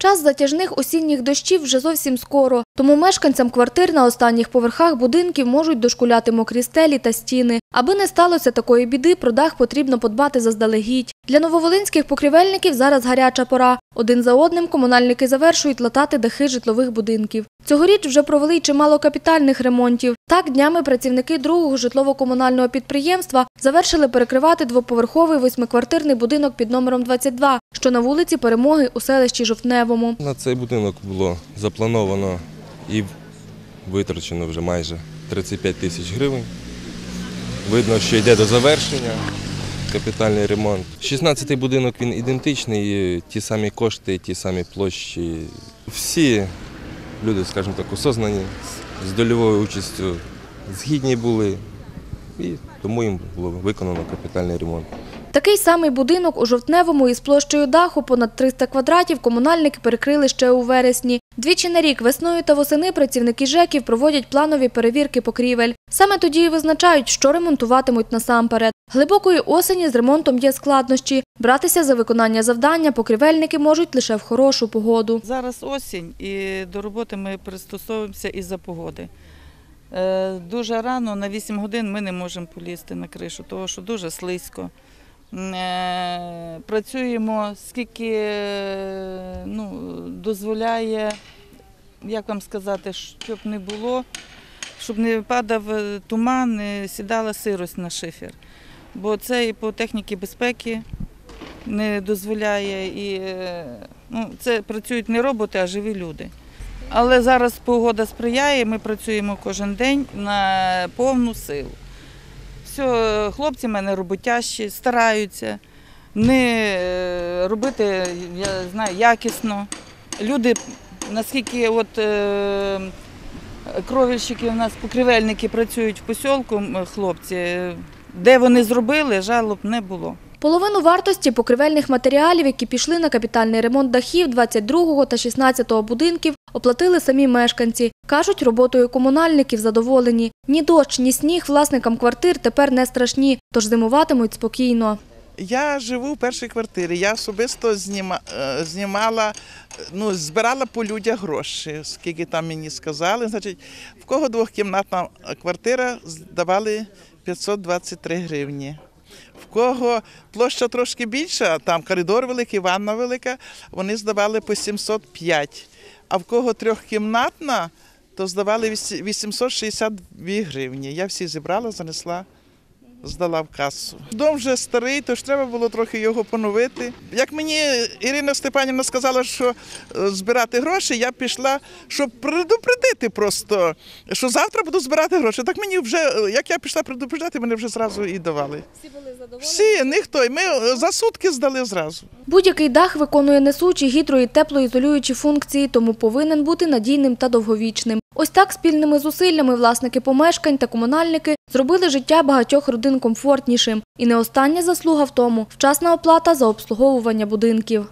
Час затяжних осінніх дощів вже зовсім скоро, тому мешканцям квартир на останніх поверхах будинків можуть дошкуляти мокрі стелі та стіни. Аби не сталося такої біди, про дах потрібно подбати заздалегідь. Для нововолинських покрівельників зараз гаряча пора. Один за одним комунальники завершують латати дахи житлових будинків. Цьогоріч вже провели й чимало капітальних ремонтів. Так, днями працівники другого житлово-комунального підприємства завершили перекривати двоповерховий восьмиквартирний будинок під номером 22, що на вулиці Перемоги у селищі Жовтневому. На цей будинок було заплановано і витрачено вже майже 35 тисяч гривень. Видно, що йде до завершення капітальний ремонт. 16-й будинок він ідентичний, ті самі кошти, ті самі площі. Всі люди, скажімо так, осознані, з дольовою участю згідні були, і тому їм було виконано капітальний ремонт. Такий самий будинок у Жовтневому із площею даху понад 300 квадратів комунальники перекрили ще у вересні. Двічі на рік весною та восени працівники ЖЕКів проводять планові перевірки покрівель. Саме тоді і визначають, що ремонтуватимуть насамперед. Глибокої осені з ремонтом є складнощі. Братися за виконання завдання покрівельники можуть лише в хорошу погоду. Зараз осінь і до роботи ми пристосовуємося із-за погоди. Е, Дуже рано, на 8 годин ми не можемо полізти на кришу, тому що дуже слизько. Е, Працюємо скільки е, ну, дозволяє, як вам сказати, щоб не було, щоб не падав е, туман, не сідала сирость на шифер. Бо це і по техніці безпеки не дозволяє. І, ну, це працюють не роботи, а живі люди. Але зараз погода сприяє, ми працюємо кожен день на повну силу. Все, хлопці в мене роботящі, стараються не е, робити, я знаю, якісно. Люди, наскільки от е, кровельщики у нас, покривельники працюють в посілку, хлопці, е, де вони зробили, жалоб не було. Половину вартості покривельних матеріалів, які пішли на капітальний ремонт дахів 22-го та 16-го будинків, оплатили самі мешканці. Кажуть, роботою комунальників задоволені. Ні дощ, ні сніг власникам квартир тепер не страшні, тож зимуватимуть спокійно. Я живу в першій квартирі. Я особисто зніма, е, знімала, ну, збирала по людях гроші, скільки там мені сказали. Значить, в кого двохкімнатна квартира здавали 523 гривні. В кого площа трошки більша, там коридор великий, ванна велика, вони здавали по 705. А в кого трьохкімнатна, то здавали вісі- 862 гривні. Я всі зібрала, занесла здала в касу. Дом вже старий, тож треба було трохи його поновити. Як мені Ірина Степанівна сказала, що е, збирати гроші, я пішла, щоб предупредити просто, що завтра буду збирати гроші. Так мені вже, е, як я пішла предупреждати, мене вже зразу і давали. Всі були задоволені? Всі, ніхто. Ми е, за сутки здали зразу. Будь-який дах виконує несучі гідро- і теплоізолюючі функції, тому повинен бути надійним та довговічним. Ось так спільними зусиллями власники помешкань та комунальники зробили життя багатьох родин комфортнішим. І не остання заслуга в тому – вчасна оплата за обслуговування будинків.